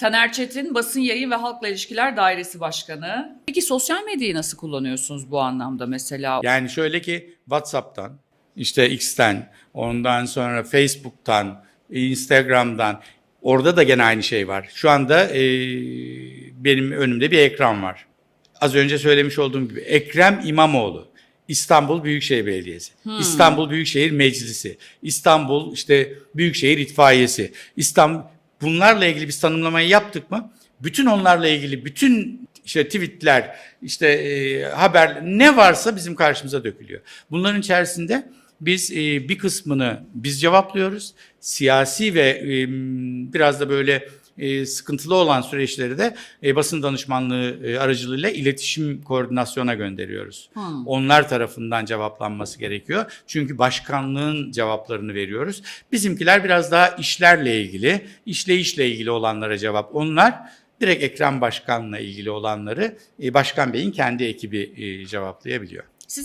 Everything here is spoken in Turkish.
Taner Çetin, Basın Yayın ve Halkla İlişkiler Dairesi Başkanı. Peki sosyal medyayı nasıl kullanıyorsunuz bu anlamda mesela? Yani şöyle ki WhatsApp'tan, işte X'ten, ondan sonra Facebook'tan, Instagram'dan orada da gene aynı şey var. Şu anda e, benim önümde bir ekran var. Az önce söylemiş olduğum gibi Ekrem İmamoğlu. İstanbul Büyükşehir Belediyesi, İstanbul Büyükşehir Meclisi, İstanbul işte Büyükşehir İtfaiyesi, İstanbul bunlarla ilgili biz tanımlamayı yaptık mı? Bütün onlarla ilgili bütün işte tweetler, işte e, haber ne varsa bizim karşımıza dökülüyor. Bunların içerisinde biz e, bir kısmını biz cevaplıyoruz. Siyasi ve e, biraz da böyle e, sıkıntılı olan süreçleri de e, basın danışmanlığı e, aracılığıyla iletişim koordinasyona gönderiyoruz. Hmm. Onlar tarafından cevaplanması gerekiyor. Çünkü başkanlığın cevaplarını veriyoruz. Bizimkiler biraz daha işlerle ilgili, işleyişle ilgili olanlara cevap. Onlar direkt Ekrem Başkan'la ilgili olanları e, Başkan Bey'in kendi ekibi e, cevaplayabiliyor. Sizin